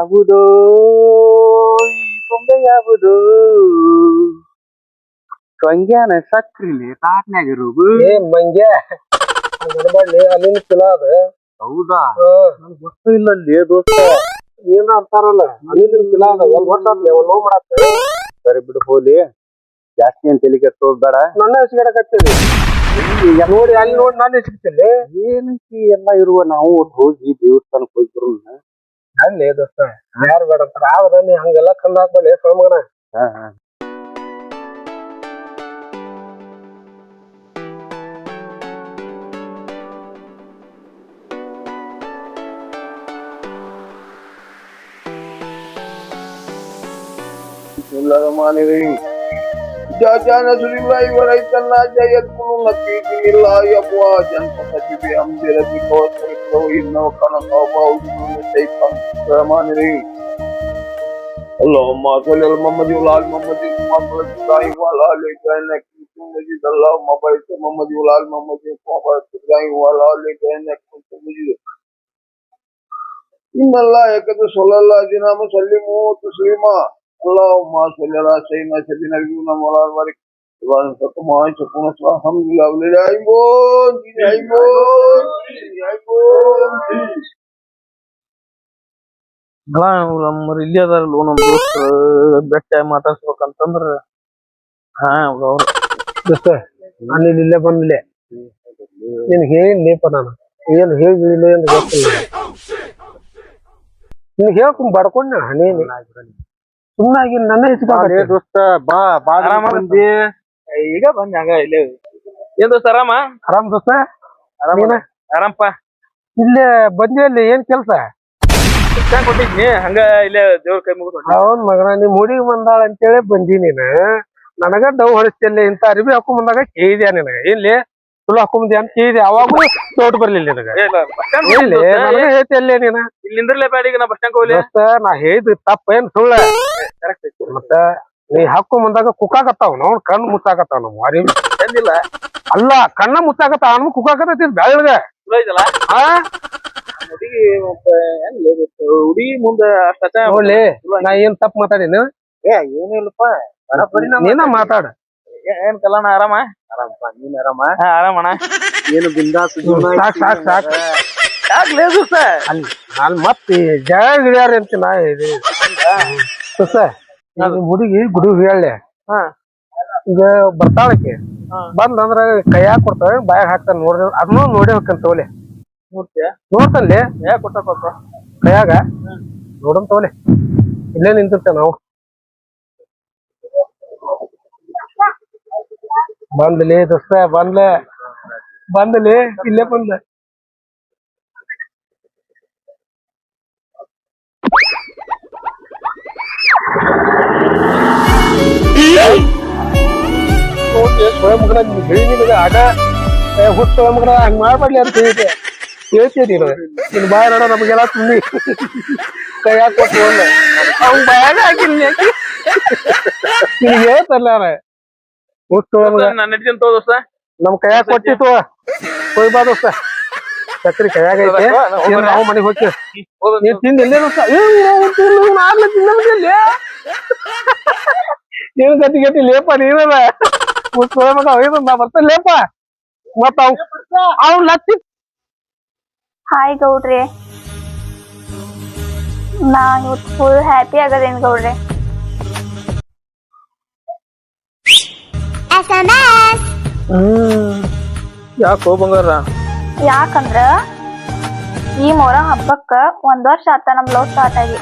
ಯಾವುದೋ? ಈ ಯಾವುದು ಯಾವುದೋ? ಕಂಗ್ಯಾನ ಸಕ್ರಿಲಿ ತಾಟ್ನ್ಯಾಗ ಇರುದು? ಏ ಮಂಗ್ಯ? ನಡ್ಬಾಡ್ಲಿ ಅಲ್ಲಿನ ಚಲೋ ಅದ ಹೌದಾ? ಹಾ, ನನ್ಗೆ ಗೊತ್ತು ಇಲ್ಲ ಅಲ್ಲಿ ದೋಸ್ತ. ಏನ ಅಂತಾರಲ್ಲ ಅಲ್ಲಿನ ಚಲೋ ಅದ ಒಂದ್ ವರ್ಷ ಆತ್ಲೆ ಒಂದ್ ನೋವು ಮಾಡತ್ತ ಸರಿ ಬಿಡು ಹೋಲಿ. ಜಾಸ್ತಿ ಏನ್ ತಲೆ ಕೆಟ್ಟು ಹೋಗ್ಬೇಡ ನನ್ನ ಹಚ್ಚಿಡಕತ್ತೀನಿ ಈಗ ನೋಡಿ ಅಲ್ಲಿ ನೋಡಿ ನಾನು ಸಿಗ್ತಿಲ್ಲ ಏನಕ್ಕೆ ಎಲ್ಲ ಇರುವ ನಾವು? ಹೋಗಿ ದೇವಸ್ಥಾನಕ್ಕೆ ಹೋಗಿದ್ರು ಅಲ್ಲಿ ದೋಸ್ತ ಯಾರು ಬೇಡ ಅಂತಾರ. ಆದ್ರ ನೀ ಹಂಗೆಲ್ಲ ಕಂದ ಹಾಕ್ಬೇಡಿ ಸೋಮಗನ جاجان رسول الله ورئيس الله جايت كلنا في دين الله يبوا جن فتحي بهم جلدي قوت ورسلو إن وكان قوما وجنون الشيطان سرمان ري اللهم صل على محمد وعلى آل محمد وعلى آل محمد وعلى آل محمد مجید اللہ مبارک سے محمد یولال محمد یوسف مبارک ابراہیم والا علی بہن ایک کون سے مجید ان اللہ یکتو صلی اللہ جنہ مسلم و تسلیمہ اللهم صل على سيدنا سيدنا نبينا مولانا بارك سبحان الله ما يشكون الحمد لله ولا يعيبون يعيبون يعيبون ಅಲ್ಲ ನಮ್ಮರ್ ಇಲ್ಲಿ ಅದಾರಲ್ಲ ನಮ್ ದೋಸ್ತರು ಬೆಟ್ಟ ಮಾತಾಡ್ಸ್ಬೇಕಂತಂದ್ರ ಹಾ ಅವ್ರ ದೋಸ್ತ ನಾನು ಇಲ್ಲಿ ಇಲ್ಲೇ ಬಂದಿಲ್ಲ ನೀನ್ ಹೇಳಿಲ್ಲಪ್ಪ ನಾನು ಏನ್ ಹೇಳಿಲ್ಲ ಅಂತ ಗೊತ್ತಿಲ್ಲ ನೀನ್ ಹೇಳ್ಕೊಂಡ್ ಬಡ್ಕೊಂಡ್ ಹನೇನಿ ಸುಮ್ಮನಾಗಿ ನನ್ನ ಲೇ ಹೆಚ್ಚು ದೋಸ್ತ ಬಾ ಬಾ ಆರಾಮ ಬಂದಿ. ಈಗ ಬಂದ್ ಹಂಗ ಇಲ್ಲೇ. ಏನ್ ದೋಸ್ತ ಆರಾಮ? ಆರಾಮ್ ದೋಸ್ತ. ಆರಾಮ ನೀನ? ಆರಾಮಪ್ಪ. ಇಲ್ಲೇ ಬಂದಿ ಅಲ್ಲಿ ಏನ್ ಕೆಲ್ಸ? ಕೊಟ್ಟಿದ್ನಿ ಹಂಗ ಇಲ್ಲೇ ದೇವ್ರ ಕೈ ಮುಗಿದು ಅವನ್ ಮಗನ ನಿಮ್ ಹುಡುಗಿ ಬಂದಾಳ ಅಂತೇಳಿ ಬಂದಿ ನೀನ್. ನನಗ ಡವ್ ಹೊಡಿಸ್ತಿಲ್ಲ ಇಂತ ಅರಿವಿ ಹಾಕೊಂಡ್ ಬಂದಾಗ ಕೇಳಿದ್ಯಾ ನಿನಗ? ಇಲ್ಲಿ ಚಲೋ ಹಾಕೊಂಬಂದಿ ಅಂತ ಕೇಳಿದೆ. ಅವಾಗೂ ತೋಟ ಬರ್ಲಿಲ್ಲ ನಿನಗ. ಇಲ್ಲಿ ನನಗ ಹೇಳ್ತಿ ಅಲ್ಲೇ ನೀನ. ಇಲ್ಲಿಂದ್ರಲ್ಲೇ ಬ್ಯಾಡಿಗೆ ನಾ ಬಸ್ ಸ್ಟ್ಯಾಂಡ್ ಹೋಗ್ಲಿ. ನಾ ಹೇಳಿದ್ ತಪ್ಪ ಏನ್ ಸುಳ್ಳ? ಮತ್ತ ನೀ ಹಾಕೊಂಡ್ ಬಂದಾಗ ಕುಕ್ಕಾಕತ್ತಾವ. ನಾವ್ ಕಣ್ಣು ಮುಚ್ಚಾಕತ್ತಾವ ನಮ್ಮ ವಾರಿ. ಅಲ್ಲ ಕಣ್ಣ ಮುಚ್ಚಾಕತ್ತ ಅವ್ನು ಕುಕ್ಕಾಕತ್ತೈತಿ ಬೆಳ್ಳಗ ಚಲೋ ಐತಲ್ಲ? ಆ? ಹುಡುಗಿ ಮತ್ತೆ ಹೆಂಗ್ ಹುಡುಗಿ ಮುಂದ ಅಷ್ಟ ನೋಡ್ಲಿ ನಾ ಏನ್ ತಪ್ಪ ಮಾತಾಡಿನ? ಏನಿಲ್ಲಪ್ಪ. ನೀನ ಮಾತಾಡ. ಏನ್ ಕಲ್ಯಾಣ ಆರಾಮ? ಆರಾಮಪ್ಪ ನೀನ್ ಆರಾಮ? ಹಾ ಆರಾಮಣ್ಣ ಏನು ಬಿಂದಾಸ್ ಸಾಕ್ ಸಾಕ್ ಸಾಕ್ ಯಾಕೆ ದೋಸ್ತ ಅಲ್ಲಿ ನಾನ್ ಮತ್ತೆ ಜಗ ಗಿಡ್ಯಾರ ಅಂತ ನಾ ಹೇಳಿದೆ ಸರ್ ನಿಮ್ ಹುಡುಗಿ ಗುಡಿ ಹೇಳಿ ಹಾ. ಈಗ ಬರ್ತಾಳಕ್ಕೆ ಹಾ. ಬಂದಂದ್ರ ಕೈಯಾಗ ಕೊಡ್ತಾಳೆ ಬಾಯಾಗ ಹಾಕ್ತಾನ ನೋಡ್ರಿ ಅದನ್ನೂ ನೋಡಿ ಹೋಗ್ತಾನೆ ತೋಲೆ. ನೋಡ್ತೀಯ ನೋಡ್ತಾನಲ್ಲಿ ಯಾಕೆ ಕೊಟ್ಟ ಕೊಟ್ಟ ಕೈಯಾಗ ನೋಡೋಣ ತಗೋಲೆ ಇಲ್ಲೇ ನಿಂತಿರ್ತೇವೆ ನಾವು. ಬಂದ್ಲಿ ದೋಸ್ತ ಬಂದ್ಲೆ ಬಂದ್ಲಿ ಇಲ್ಲೇ ಬಂದ ನೋಡಿ ಸ್ವಯಂ ಮಗನ ಹೇಳಿ ನಿನಗ ಆಗ ಹುಟ್ಟು ಸ್ವಯಂ ಮಗನ ಹಂಗ ಮಾಡ್ಬಾರ್ಲಿ ಅಂತ ಹೇಳಿದೆ ಹೇಳ್ತೀಯ ನೀನು ಬಾಯ ನೋಡ ನಮಗೆಲ್ಲ ತುಂಬಿ ಕೈ ಹಾಕೊಟ್ಟು ಅವ್ನ್ ಬಾಯಾಗ ಹಾಕಿಲ್ಲ ನಿನಗೆ ಹೇಳ್ತಲ್ಲ ಹುಟ್ಟು ಮಗ ನಾನು ನಡ್ತೀನಿ ತೋ ದೋಸ್ತ ನಮ್ ಕೈಯಾಗ ಕೊಟ್ಟಿತ್ತು ಹೋಯ್ ಬಾ ದೋಸ್ತ ಸಕ್ರಿ ಕೈಯಾಗ ಐತೆ ಏನ್ ನಾವು ಮನೆಗೆ ಹೋಗ್ತೀವಿ ನೀನ್ ತಿಂದು ಎಲ್ಲೇ ದೋಸ್ತ ಏ, ಇವ್ನು ತಿಂದು ಇವ್ನು ಆಗ್ಲೇ ತಿನ್ನೋದಿಲ್ಲ ನೀನು ಗತಿ ಗತಿ ಲೇಪ ನೀನದ ಮುಚ್ಚೋಳ ಮಗ ಒಯ್ದು ನಾ ಬರ್ತಾನೆ ಲೇಪ ಮತ್ತ ಅವ್ ಅವ್ನ್ ಲತ್ತಿ ಹಾಯ್ ಗೌಡ್ರೆ ನಾ ಇವತ್ತು ಫುಲ್ ಹ್ಯಾಪಿ ಆಗದೇನ್ ಗೌಡ್ರೆ ಹ್ಮ್ ಯಾಕೋ ಬಂಗಾರ? ಯಾಕಂದ್ರ ಈ ಮೋರ ಹಬ್ಬಕ್ಕ ಒಂದ್ ವರ್ಷ ಆತ ನಮ್ ಲವ್ ಸ್ಟಾರ್ಟ್ ಆಗಿ.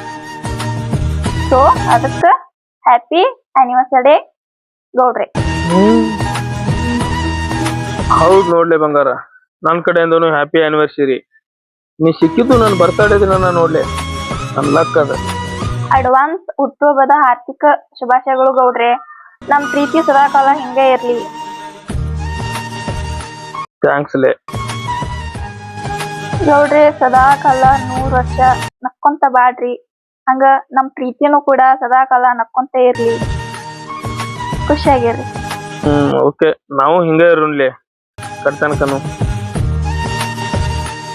ಸೊ ಅದಕ್ಕ ಹ್ಯಾಪಿ ಆನಿವರ್ಸರಿ ಗೌಡ್ರಿ. ಹೌದ್ ನೋಡ್ಲೆ ಬಂಗಾರ ನನ್ ಕಡೆಯಿಂದನು ಹ್ಯಾಪಿ ಆನಿವರ್ಸರಿ ನೀ ಸಿಕ್ಕಿದ್ದು ನಾನು ಬರ್ತಡೇ ದಿನ ನನ್ನ ನೋಡ್ಲೆ ನನ್ ಲಕ್ ಅದ. ಅಡ್ವಾನ್ಸ್ ಹುಟ್ಟುಹಬ್ಬದ ಆರ್ಥಿಕ ಶುಭಾಶಯಗಳು ಗೌಡ್ರೆ. ನಮ್ ಪ್ರೀತಿ ಸದಾಕಾಲ ಹಿಂಗೆ ಇರ್ಲಿ. ಥ್ಯಾಂಕ್ಸ್ ಲೇ. ಗೌಡ್ರೆ ಸದಾಕಾಲ ನೂರ್ ವರ್ಷ ನಕ್ಕೊಂತ ಬಾಡ್ರಿ ಹಂಗ ನಮ್ ಪ್ರೀತಿನೂ ಕೂಡ ಸದಾಕಾಲ ನಕ್ಕೊಂತ ಇರ್ಲಿ. ಖುಷಿಯಾಗಿರ್ರಿ. ಹ್ಮ್ ಓಕೆ ನಾವು ಹಿಂಗ ಇರೋನ್ಲೆ ಕಡ್ತನಕನು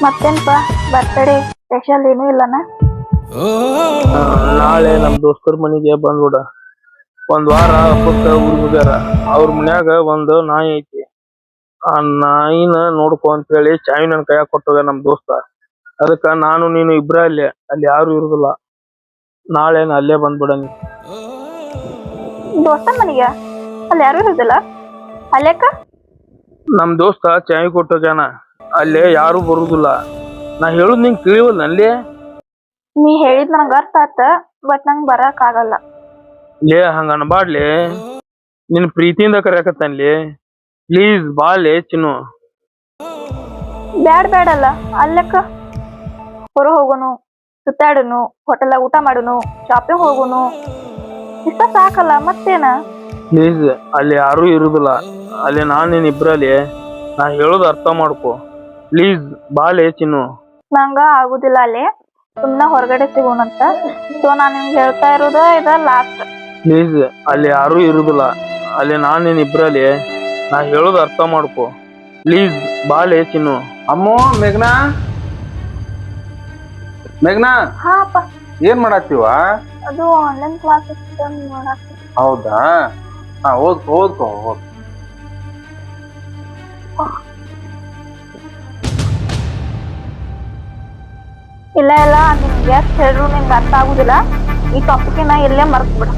ಮತ್ತೇನಪ್ಪ ಬರ್ತಡೇ ಸ್ಪೆಷಲ್ ಏನೂ ಇಲ್ಲನ? ನಾಳೆ ನಮ್ ದೋಸ್ತರ ಮನೆಗೆ ಬಂದ್ಬಿಡ. ಒಂದ್ ವಾರ ಹಬ್ಬಕ್ಕ ಊರ್ ಹೋಗ್ಯಾರ ಅವ್ರ ಮನ್ಯಾಗ ಒಂದು ನಾಯಿ ಐತಿ. ಆ ನಾಯಿನ ನೋಡ್ಕೊ ಅಂತ ಹೇಳಿ ಚಾವಿ ನನ್ ಕೈಯಾಗ ಕೊಟ್ಟೋಗ ನಮ್ ದೋಸ್ತ. ಅದಕ್ಕ ನಾನು ನೀನು ಇಬ್ರ ಅಲ್ಲೇ. ಅಲ್ಲಿ ಯಾರು ಇರುದಿಲ್ಲ. ನಾಳೆ ನಾ ಅಲ್ಲೇ ಬಂದ್ಬಿಡನಿ. ದೋಸ್ತನ್ ಮನಿಗೆ? ಅಲ್ಲಿ ಯಾರು ಇರೋದಿಲ್ಲ? ನಮ್ ದೋಸ್ತ ಚಾವಿ ಕೊಟ್ಟೋಗ್ಯಾನ ಅಲ್ಲೇ ಯಾರು ಬರುದಿಲ್ಲ. ನಾ ಹೇಳುದ್ ನಿಂಗ್ ತಿಳಿವಲ್ಲ ಅಲ್ಲಿ? ನೀ ಹೇಳಿದ್ ನನಗ ಅರ್ಥ ಆತ ಬಟ್ ನಂಗ್ ಬರಕ್ ಆಗಲ್ಲ. ಲೇ ಹಂಗ ಅನ್ಬಾಡ್ಲಿ ನಿನ್ ಪ್ರೀತಿಯಿಂದ ಕರೆಯಕತ್ತಾನ್ಲಿ. ಪ್ಲೀಸ್ ಬಾಲೆ ಚಿನ್ನು. ಬ್ಯಾಡ್ ಬ್ಯಾಡಲ್ಲ ಅಲ್ಲಕ್ಕ. ಹೊರ ಹೋಗುನು ಸುತ್ತಾಡೋನು ಹೋಟೆಲ್ದಾಗ ಊಟ ಮಾಡನು ಶಾಪಿಂಗ್ ಹೋಗುನು. ಇಷ್ಟ ಸಾಕಲ್ಲ ಮತ್ತೇನ? ಪ್ಲೀಸ್ ಅಲ್ಲಿ ಯಾರು ಇರುದಿಲ್ಲ. ಅಲ್ಲಿ ನಾನು ನಿನ್ ಇಬ್ರಲ್ಲಿ. ನಾ ಹೇಳೋದು ಅರ್ಥ ಮಾಡ್ಕೊ. ಪ್ಲೀಸ್ ಬಾಲೆ ಚಿನ್ನು. ನಂಗ ಆಗುದಿಲ್ಲ ಅಲ್ಲಿ ಸುಮ್ನ ಹೊರಗಡೆ ಸಿಗೋಣಂತ ಸೊ ನಾನು ನಿಮ್ಗೆ ಹೇಳ್ತಾ ಇರೋದು ಇದ ಲಾಸ್ಟ್ ಪ್ಲೀಸ್ ಅಲ್ಲಿ ಯಾರು ಇರುದಿಲ್ಲ. ಅಲ್ಲಿ ನಾನು ನೀನ್ ಇಬ್ರಲ್ಲಿ ನಾ ಹೇಳೋದು ಅರ್ಥ ಮಾಡ್ಕೊ. ಪ್ಲೀಸ್ ಬಾಲೆ ಚಿನ್ನು. ಅಮ್ಮೋ ಮೇಘನಾ? ಮೇಘನಾ? ಏನ್ ಮಾಡತ್ತೀವ? ಅದು ಆನ್ಲೈನ್ ಕ್ಲಾಸ್ ಮಾಡಕ್ ಹೌದಾ? ಹಾ ಓದ್ಕೋ ಓದ್ಕೋ ಓದ್ ಇಲ್ಲ ಇಲ್ಲ ನಿಮ್ಗೆ ಎಷ್ಟು ಹೇಳಿದ್ರು ನಿಮ್ಗೆ ಅರ್ಥ ಆಗುದಿಲ್ಲ. ಈ ಟಾಪಿಕ್ ನಾ ಇಲ್ಲೇ ಮರ್ತ್ ಬಿಡ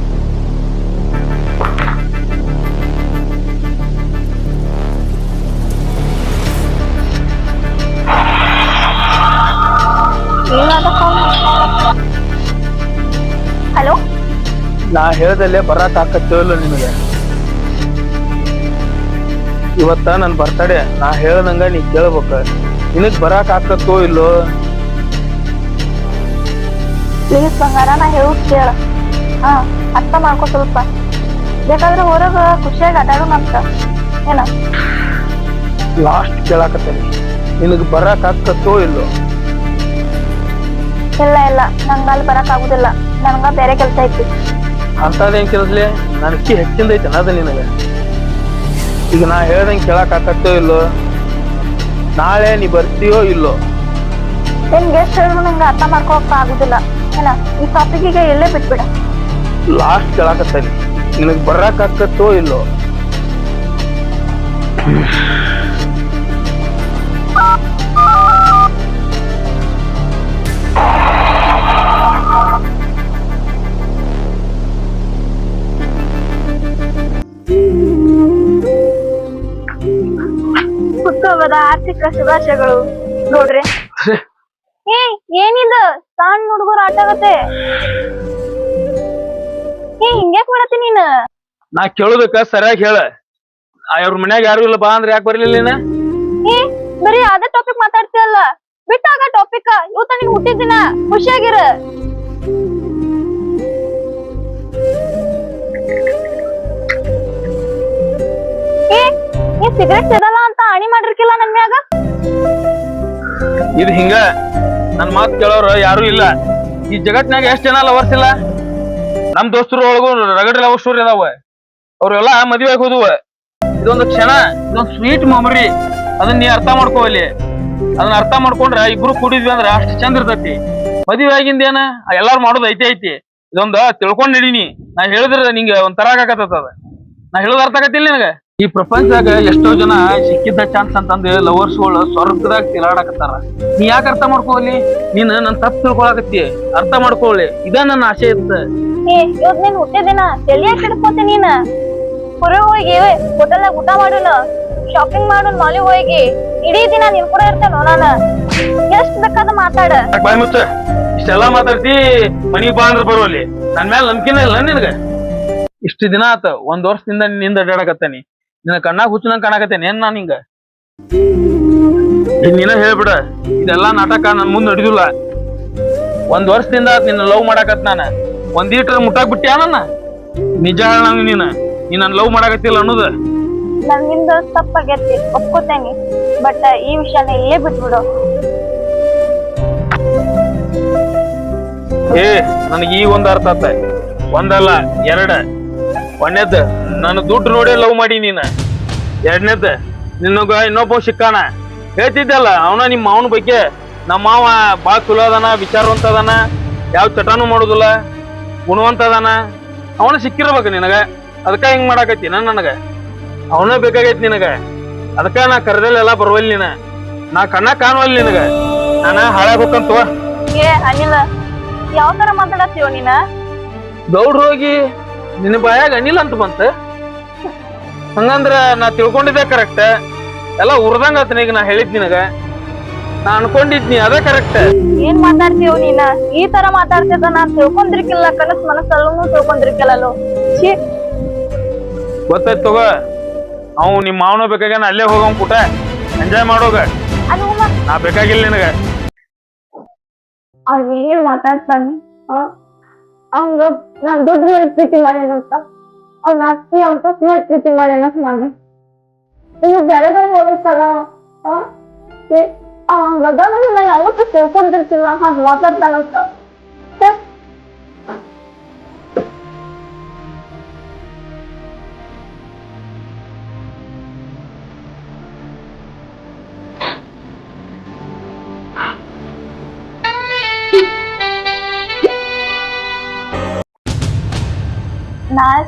ಹೇಳ್ದಲ್ಲೇ ಬರಾಕ್ ಆಕತ್ತೋ ಇಲ್ಲ ನಿಮಗೆ ಇವತ್ತ ನನ್ ಬರ್ತಡೆ ನಾ ಹೇಳ್ದಂಗ ನೀ ಕೇಳ್ಬೇಕ. ನಿನಗ್ ಬರಾಕ ಆಕತ್ತೋ ಇಲ್ಲೋ? ಪ್ಲೀಸ್ ಬಂಗಾರ ನಾ ಹೇಳುದ್ ಕೇಳ. ಹಾ ಅರ್ಥ ಮಾಡ್ಕೊ ಸ್ವಲ್ಪ. ಬೇಕಾದ್ರೆ ಹೊರಗ ಖುಷಿಯಾಗಿ ಅಡ್ಡಾಡೋಣಂತ ಏನ? ಲಾಸ್ಟ್ ಕೇಳಾಕತ್ತೇನಿ. ನಿನಗ್ ಬರಾಕ ಆಕತ್ತೋ ಇಲ್ಲೋ? ಇಲ್ಲ ಇಲ್ಲ. ನಂಗ ಅಲ್ಲಿ ಬರಕ್ ಆಗುದಿಲ್ಲ. ನನಗ ಬೇರೆ ಕೆಲ್ಸ ಐತಿ. ಅಂತದೇನ್ ಕೆಲಸಲೆ ನನಗೆ ಹೆಚ್ಚಿಂದ ಐತೆ ಅದ ನಿನಗೆ. ಈಗ ನಾ ಹೇಳ್ದಂಗೆ ಕೇಳಕ್ ಆಕತ್ತೋ ಇಲ್ಲೋ? ನಾಳೆ ನೀ ಬರ್ತೀಯೋ ಇಲ್ಲೋ? ನಿನ್ಗೆ ಎಷ್ಟು ಹೇಳಿದ್ರು ನಂಗೆ ಅರ್ಥ ಮಾಡ್ಕೊಳಕ್ ಆಗುದಿಲ್ಲ. ಏನ ಈ ಟಾಪಿಕ್ಗೆ ಎಲ್ಲೇ ಬಿಟ್ಬಿಡ. ಲಾಸ್ಟ್ ಕೇಳಾಕತ್ತೇನಿ. ನಿನಗ್ ಬರಕ್ ಆಕತ್ತೋ ಇಲ್ಲೋ? ಆರ್ಥಿಕ ಶುಭಾಶಯಗಳು. ನೋಡ್ರಿ. ಏ ಏನಿದು? ಸಣ್ಣ ಹುಡುಗರು ಆಟ ಆಗತ್ತೆ. ಏ ಹಿಂಗ್ಯಾಕ್ ಮಾಡತ್ತಿ ನೀನ್? ನಾ ಕೇಳುದಕ್ಕ ಸರಿಯಾಗಿ ಹೇಳ. ಅವ್ರ ಮನ್ಯಾಗ ಯಾರು ಇಲ್ಲ ಬಾ ಅಂದ್ರೆ ಯಾಕೆ ಬರ್ಲಿಲ್ಲ ನೀನ? ಏ ಬರೀ ಅದೇ ಟಾಪಿಕ್ ಮಾತಾಡ್ತೀಯಲ್ಲ. ಬಿಟ್ಟಾಗ ಟಾಪಿಕ್ ಇವತ್ತ ನೀನ್ ಹುಟ್ಟಿದ್ದೀನ? ಖುಷಿಯಾಗಿರ. ಏ ಸಿಗರೇಟ್ ಅಣಿ ಮಾಡಿರ್ಕಿಲ್ಲ ನನ್ ಮ್ಯಾಗ ಇದು ಹಿಂಗ, ನನ್ ಮಾತ್ ಕೇಳೋರು ಯಾರು ಇಲ್ಲ. ಈ ಜಗತ್ನಾಗ ಎಷ್ಟ್ ಜನ ಲವರ್ಸ್ ಇಲ್ಲ? ನಮ್ ದೋಸ್ತರು ಒಳಗು ರಗಡ್ ಲವ್ ಸ್ಟೋರಿ ಅದಾವ. ಅವ್ರೆಲ್ಲ ಮದ್ವೆ ಆಗೋದು ಇದೊಂದು ಕ್ಷಣ, ಇದೊಂದು ಸ್ವೀಟ್ ಮೆಮರಿ ಅದನ್ನ ನೀ ಅರ್ಥ ಮಾಡ್ಕೋಲಿ ಅದನ್ನ ಅರ್ಥ ಮಾಡ್ಕೊಂಡ್ರ ಇಬ್ರು ಕೂಡಿದ್ವಿ ಅಂದ್ರೆ ಅಷ್ಟ್ ಚಂದ ಇರ್ತೈತಿ. ಮದ್ವೆ ಆಗಿಂದ ಏನ? ಎಲ್ಲಾರು ಮಾಡೋದು ಐತಿ ಐತಿ. ಇದೊಂದು ತಿಳ್ಕೊಂಡ್ ನಡೀನಿ. ನಾ ಹೇಳಿದ್ರ ನಿಂಗೆ ಒಂಥರ ಆಗಾಕತ್ತದ ನಾ ಹೇಳೋದ್ ಅರ್ಥ ಆಗತ್ತಿಲ್ಲ ನಿನಗ? ಈ ಪ್ರಪಂಚದಾಗ ಎಷ್ಟೋ ಜನ ಸಿಕ್ಕಿದ್ದ ಚಾನ್ಸ್ ಅಂತಂದ್ರೆ ಲವರ್ಸ್ಗಳು ಸ್ವರ್ಗದಾಗ ತಿರಾಡಕತ್ತಾರ ನೀ ಯಾಕೆ ಅರ್ಥ ಮಾಡ್ಕೊಳ್ಳಿ ನೀನ್ ನನ್ ತಪ್ಪು ತಿಳ್ಕೊಳಕತ್ತಿ. ಅರ್ಥ ಮಾಡ್ಕೊಳ್ಳಿ ಇದ ನನ್ನ ಆಸೆ ಇತ್ತ ಇವತ್ ನೀನ್ ಹುಟ್ಟಿದಿನ ತಲಿಯಾಗ ಕೆಡ್ಸ್ಕೊತಿ ನೀನ್? ಹೊರಗೆ ಹೋಗಿ ಹೋಟೆಲ್ನಾಗ ಊಟ ಮಾಡೋಣ ಶಾಪಿಂಗ್ ಮಾಡೋಣ ಮಾಲಿ ಹೋಗಿ ಇಡೀ ದಿನ ನಿನ್ ಕೂಡ ಇರ್ತೇನೋ ನಾನು? ಎಷ್ಟ್ ಬೇಕಾದ ಮಾತಾಡ. ಬಾಯ್ ಮುಚ್ಚ? ಇಷ್ಟೆಲ್ಲಾ ಮಾತಾಡ್ತಿ ಮನಿಗ್ ಬಾ ಅಂದ್ರ ಬರೋಲಿ. ನನ್ ಮೇಲೆ ನಂಬಿಕೆನೇ ಇಲ್ಲ ನಿನಗ. ಇಷ್ಟು ದಿನ ಆತ ಒಂದ್ ವರ್ಷದಿಂದ ನಿಂದ ಅಡ್ಡಾಡಕತ್ತಾನಿ ನಿನ್ನ ಕಣ್ಣಾಗ ಹುಚ್ಚು ಕಾಣಕತ್ತೇನೆ? ಏನ್ ನಾನು ಹಿಂಗ? ನೀನ ಹೇಳ್ಬಿಡ. ಇದೆಲ್ಲಾ ನಾಟಕ ನನ್ ಮುಂದ್ ನಡಿದಿಲ್ಲ. ಒಂದ್ ವರ್ಷದಿಂದ ನಿನ್ನ ಲವ್ ಮಾಡಾಕತ್ ನಾನ. ಒಂದೀಟ್ರ ಮುಟ್ಟಾಕ್ ಬಿಟ್ಟಿ ನನ್ನ ನಿಜ ಹೇಳ ನೀನ. ನೀನ್ ನನ್ ಲವ್ ಮಾಡಾಕತ್ತಿಲ್ಲ ಅನ್ನೋದು? ನನ್ನಿಂದ ತಪ್ಪಾಗೈತಿ ಒಪ್ಕೋತೇನಿ. ಬಟ್ ಈ ವಿಷಯನ ಇಲ್ಲೇ ಬಿಟ್ಬಿಡು. ಏ ನನಗೆ ಈ ಒಂದ್ ಅರ್ಥ ಆತ. ಒಂದಲ್ಲ ಎರಡ. ಒಂದೇದ್ ನನ್ನ ದುಡ್ಡು ನೋಡಿ ಲವ್ ಮಾಡಿ ನೀನ. ಎರಡನೇದ್ ನಿನ್ನಗ ಇನ್ನೊಬ್ಬ ಸಿಕ್ಕಾನ. ಹೇಳ್ತಿದ್ದಲ್ಲ ಅವನ ನಿಮ್ಮ ಮಾವನ ಬಗ್ಗೆ. ನಮ್ಮ ಮಾವ ಬಾಳ ಚಲೋ ಅದಾನ ವಿಚಾರವಂತ ಅದಾನ ಯಾವ ಚಟಾನು ಮಾಡುದಿಲ್ಲ ಗುಣವಂತ ಅದಾನ. ಅವನ ಸಿಕ್ಕಿರ್ಬೇಕು ನಿನಗ. ಅದಕ್ಕ ಹಿಂಗ್ ಮಾಡಾಕತ್ತಿ ನನ್ ನನಗ? ಅವನೇ ಬೇಕಾಗೈತಿ ನಿನಗ. ಅದಕ್ಕ ನಾ ಕರೆದಲ್ಲಿ ಎಲ್ಲ ಬರುವಲ್ಲಿ ನೀನ. ನಾ ಕಣ್ಣ ಕಾಣುವಲ್ಲಿ ನಿನಗ. ನಾನ ಹಾಳಾಗ್ಬೇಕಂತ ಏ ಅನಿಲ ಯಾವ ತರ ಮಾತಾಡತ್ತೀವ ನೀನ? ಗೌಡ್ರು ಹೋಗಿ ನಿನ್ನ ಬಾಯಾಗ ಅನಿಲ್ ಅಂತ ಬಂತ? ಹಂಗಂದ್ರ ನಾ ತಿಳ್ಕೊಂಡಿದ್ದೆ ಕರೆಕ್ಟ್ ಎಲ್ಲ ಉರ್ದಂಗ ಆತನ ಈಗ ನಾ ಹೇಳಿದ್ ನಿನಗ. ನಾ ಅನ್ಕೊಂಡಿದ್ನಿ ಅದೇ ಕರೆಕ್ಟ್ ಏನ್ ಮಾತಾಡ್ತೀವ ನೀನ? ಈ ತರ ಮಾತಾಡ್ತಿದ್ದ ನಾನ್ ತಿಳ್ಕೊಂಡಿರ್ಕಿಲ್ಲ ಕನಸ್ ಮನಸ್ಸಲ್ಲೂ ತಿಳ್ಕೊಂಡಿರ್ಕಿಲ್ಲಲ್ಲೋ ಛೀ. ಗೊತ್ತಾಯ್ತು ತಗೋ. ಅವ್ ನಿಮ್ಮ ಮಾವನ ಬೇಕಾಗ್ಯಾನ ಅಲ್ಲೇ ಹೋಗ ಪುಟ ಎಂಜಾಯ್ ಮಾಡೋಗ. ಅದು ನಾ ಬೇಕಾಗಿಲ್ಲ ನಿನಗ. ಅವ್ರು ಏನ್ ಮಾತಾಡ್ತಾನೆ ಅವಂಗ ನಾನ್ ದುಡ್ಡು ಮೇಲೆ ಪ್ರೀತಿ ಮಾಡ್ಯಾನಂತ ಅವ್ನ ಆಸ್ತಿ ಅಂತ ಮೇಲೆ ಪ್ರೀತಿ ಮಾಡ್ಯಾನಂತ ಮಾಡಿ ಇನ್ನು ಬೇರೆದವ್ರು ಹೋಗುತ್ತಲ್ಲ ಅವಂಗದ ನಾ ಯಾವತ್ತೂ ತಿಳ್ಕೊಂಡಿರ್ತಿಲ್ಲ ಹಾಗೆ ಮಾತಾಡ್ತಾನಂತ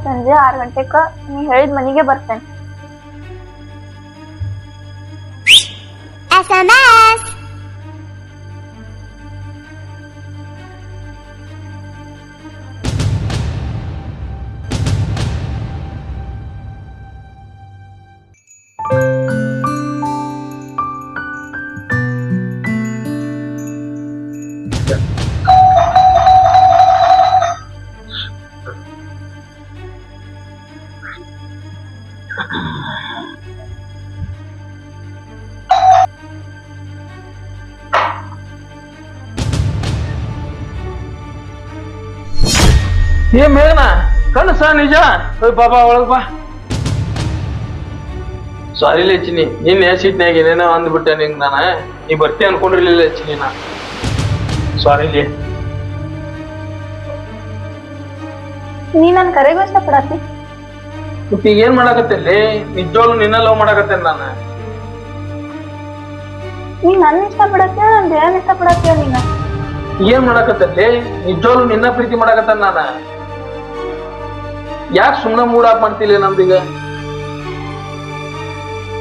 ಸಂಜೆ ಆರು ಗಂಟೆಕ ನೀ ಹೇಳಿದ ಮನೆಗೆ ಬರ್ತೇನೆ. ಏ ಮೇಘನ ಕನಸ ನಿಜ? ಪಾಪ ಬಾಬಾ ಒಳಗ್ ಬಾ. ಸಾರಿ ಲೆಚ್ಚಿನಿ ನಿನ್ನೆ ಸೀಟ್ನ್ಯಾಗ ಏನೇನೋ ಅಂದ್ಬಿಟ್ಟೆ ನಿಂಗ್ ನಾನು. ನೀ ಬರ್ತಿ ಅನ್ಕೊಂಡಿರ್ಲಿಲ್ಲ ಲೆಚ್ಚಿನಿ ನಾ. ಸಾರಿ ಲೇ. ನೀ ನನ್ ಕರೆಗೂ ಇಷ್ಟಪಡತ್ತಿ. ಮತ್ತೆ ಈಗ ಏನ್ ಮಾಡಾಕತ್ತೇಲಿ ನಿಜವಾಗ್ಲು ನಿನ್ನ ಲವ್ ಮಾಡಾಕತ್ತೇನ್ ನಾನು. ನೀ ನನ್ನ ಇಷ್ಟಪಡತ್ತೀಯ ನನ್ ಇಷ್ಟ ಪಡತ್ತೆ ನೀನ? ಏನ್ ಮಾಡಾಕತ್ತೇಲಿ ನಿಜವಾಗ್ಲು ನಿನ್ನ ಪ್ರೀತಿ ಮಾಡಾಕತ್ತೇನ್ ನಾನ. ಯಾಕೆ ಸುಮ್ಮನೆ ಮೂಡ್ ಆಫ್ ಮಾಡ್ತಿಲ್ಲ ನಮ್ದೀಗ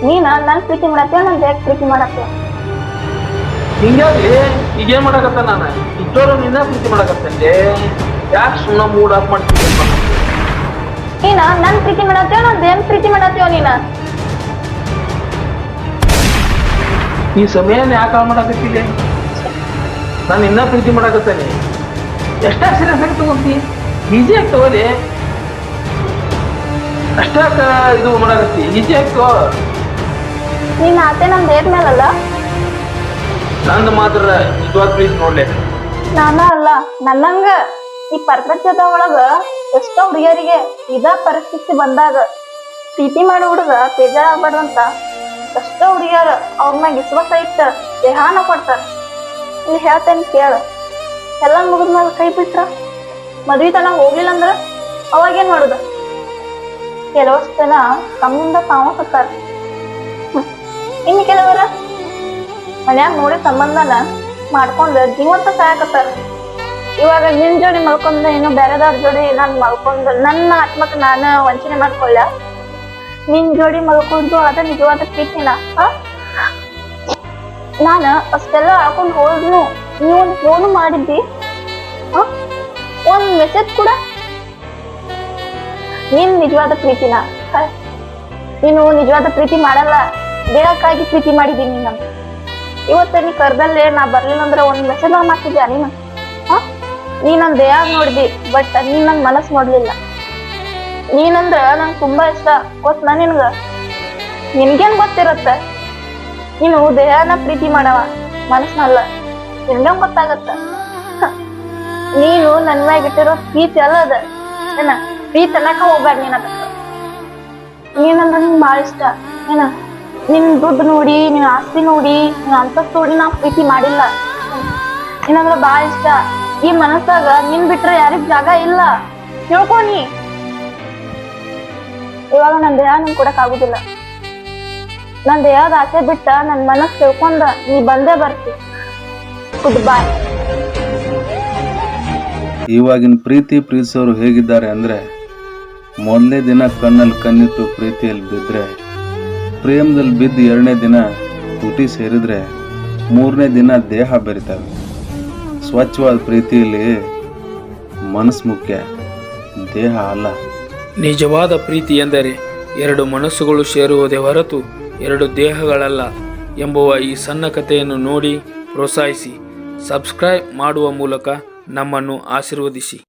ನೀನ? ನನ್ ಪ್ರೀತಿ ಮಾಡತ್ತೆ ನನ್ ದೇಹ ಪ್ರೀತಿ ಮಾಡತ್ತೆ ಹಿಂಗಾಗಿ ಈಗೇನ್ ಮಾಡಾಕತ್ತ ನಾನ? ಇದ್ದೋರು ನಿನ್ನ ಪ್ರೀತಿ ಮಾಡಕತ್ತೆ ಯಾಕೆ ಸುಮ್ಮನೆ ಮೂಡ್ ಆಫ್ ಮಾಡ್ತಿಲ್ಲ ನೀನ? ನನ್ ಪ್ರೀತಿ ಮಾಡತ್ತೆ ನನ್ ದೇಹ ಪ್ರೀತಿ ಮಾಡತ್ತೆ ನೀನ? ಈ ಸಮಯ ಯಾಕೆ ಹಾಳು ಮಾಡಕತ್ತಿದೆ ನಾನು ಇನ್ನ ಪ್ರೀತಿ ಮಾಡಕತ್ತೇನೆ. ಎಷ್ಟ ಸೀರಿಯಸ್ ಆಗಿ ತಗೊಂತಿ? ಆಗಿ ತಗೋಲಿ ಅಷ್ಟಾಕ ಇದು ಮಾಡಾಕತ್ತಿ. ಈಜಿ ಆಗಿ ತಗೋ ನೀನ್ ಆತೆ ನನ್ ದೇಹದ ಮೇಲಲ್ಲ? ನಂದು ಮಾತ್ರ ನಿಜವಾದ ಪ್ಲೀಸ್ ನೋಡ್ಲೆ. ನಾನ ಅಲ್ಲ ನನ್ನಂಗ. ಈ ಪ್ರಪಂಚದ ಒಳಗ ಎಷ್ಟೋ ಹುಡುಗಿಯರಿಗೆ ಇದ ಪರಿಸ್ಥಿತಿ ಬಂದಾಗ ಪ್ರೀತಿ ಮಾಡೋ ಹುಡುಗ ಬೇಜಾರಾಗ್ಬಾರ್ದಂತ ಎಷ್ಟೋ ಹುಡುಗಿಯರು ಅವ್ರ ಮ್ಯಾಗ ವಿಶ್ವಾಸ ಇಟ್ಟ ದೇಹಾನ ಕೊಡ್ತಾರ. ಇಲ್ಲಿ ಹೇಳ್ತೇನೆ ಕೇಳ ಎಲ್ಲ ಮುಗಿದ್ಮೇಲೆ ಕೈ ಬಿಟ್ರ? ಮದ್ವಿ ತನ ಹೋಗ್ಲಿಲ್ಲ ಅಂದ್ರ ಅವಾಗೇನ್ ಮಾಡುದ? ಕೆಲವಷ್ಟು ಜನ ತಮ್ಮಿಂದ ತಾವು ಸತ್ತಾರ. ಇನ್ನು ಕೆಲವರ ಮನ್ಯಾಗ ನೋಡಿ ಸಂಬಂಧನ ಮಾಡ್ಕೊಂಡ ಜೀವಂತ ಸಾಯಕತ್ತಾರ ಇವಾಗ ನಿನ್ ಜೋಡಿ ಮಲ್ಕೊಂಡ ಏನೋ ಬೇರೆದವ್ರ ಜೋಡಿ ನಾನ್ ಮಲ್ಕೊಂಡ್ ನನ್ನ ಆತ್ಮಕ್ ನಾನ ವಂಚನೆ ಮಾಡ್ಕೊಳ್ಳ ನಿನ್ ಜೋಡಿ ಮಲ್ಕೊಂಡು ಅದ ನಿಜವಾದ ಪ್ರೀತಿನ? ನಾನ ಅಷ್ಟೆಲ್ಲ ಹಾಕೊಂಡು ಹೋದ್ನು ನೀವು ಫೋನು ಮಾಡಿದ್ದಿ? ಒಂದ್ ಮೆಸೇಜ್ ಕೂಡ ನೀನ್ ನಿಜವಾದ ಪ್ರೀತಿನ? ನೀನು ನಿಜವಾದ ಪ್ರೀತಿ ಮಾಡಲ್ಲ. ದೇಹಕ್ಕಾಗಿ ಪ್ರೀತಿ ಮಾಡಿದ್ದೀನಿ ನಾನು. ಇವತ್ತು ನೀ ಕರ್ದಲ್ಲೇ ನಾ ಬರ್ಲಿಲ್ಲ ಅಂದ್ರೆ ಒಂದ್ ಮೆಸೇಜ್ ಮಾಡ್ತಿದ್ಯಾ ನೀನು? ನೀ ನನ್ ದೇಹ ನೋಡಿದಿ ಬಟ್ ನೀನ್ ನನ್ ಮನಸ್ ನೋಡ್ಲಿಲ್ಲ. ನೀನಂದ್ರ ನಂಗ್ ತುಂಬಾ ಇಷ್ಟ. ಗೊತ್ತಾ ನಿನ್ಗ? ನಿನ್ಗೇನ್ ಗೊತ್ತಿರತ್ತ? ನೀನು ದೇಹನ ಪ್ರೀತಿ ಮಾಡವ ಮನಸ್ನಲ್ಲ ನಿನ್ಗೇನ್ ಗೊತ್ತಾಗತ್ತ. ನೀನು ನನ್ ಮ್ಯಾಗ ಇಟ್ಟಿರೋ ಪ್ರೀತಿ ಅಲ್ಲ ಅದ. ಏನ ಈ ಅನ್ನಕ ಹೋಗ್ಬೇಡ ನೀನ್ ಅದಕ್ಕ. ನೀನಂದ್ರ ಭಾಳ ಇಷ್ಟ. ಏನ, ನಿನ್ ದುಡ್ಡು ನೋಡಿ, ನಿನ್ ಆಸ್ತಿ ನೋಡಿ, ನಿನ್ ಅಂತಸ್ತು ನೋಡಿ ನಾ ಪ್ರೀತಿ ಮಾಡಿಲ್ಲ. ಏನಂದ್ರೆ ಬಾಳ ಇಷ್ಟ. ಈ ಮನಸ್ಸಾಗ ನಿನ್ ಬಿಟ್ರೆ ಯಾರಿಗ್ ಜಾಗ ಇಲ್ಲ. ತಿಳ್ಕೊ ನೀ. ಇವಾಗ ನನ್ ದೇಹ ನಿನ್ ಕೊಡಕ್ ಆಗುದಿಲ್ಲ. ನನ್ ದೇಹದ ಆಸೆ ಬಿಟ್ಟ ನನ್ ಮನಸ್ ತಿಳ್ಕೊಂಡ ನೀ ಬಂದೇ ಬರ್ತಿ. ಗುಡ್ ಬಾಯ್ ಇವಾಗಿನ ಪ್ರೀತಿ ಪ್ರೀತಿಸೋರು ಹೇಗಿದ್ದಾರೆ ಅಂದರೆ, ಮೊದಲನೇ ದಿನ ಕಣ್ಣಲ್ಲಿ ಕಣ್ಣಿಟ್ಟು ಪ್ರೀತಿಯಲ್ಲಿ ಬಿದ್ದರೆ ಪ್ರೇಮದಲ್ಲಿ ಬಿದ್ದು ಎರಡನೇ ದಿನ ತುಟಿ ಸೇರಿದ್ರೆ, ಮೂರನೇ ದಿನ ದೇಹ ಬೆರಿತವೆ. ಸ್ವಚ್ಛವಾದ ಪ್ರೀತಿಯಲ್ಲಿ ಮನಸ್ಸು ಮುಖ್ಯ, ದೇಹ ಅಲ್ಲ. ನಿಜವಾದ ಪ್ರೀತಿ ಎಂದರೆ ಎರಡು ಮನಸ್ಸುಗಳು ಸೇರುವುದೇ ಹೊರತು ಎರಡು ದೇಹಗಳಲ್ಲ ಎಂಬುವ ಈ ಸಣ್ಣ ಕಥೆಯನ್ನು ನೋಡಿ ಪ್ರೋತ್ಸಾಹಿಸಿ. ಸಬ್ಸ್ಕ್ರೈಬ್ ಮಾಡುವ ಮೂಲಕ ನಮ್ಮನ್ನು ಆಶೀರ್ವದಿಸಿ.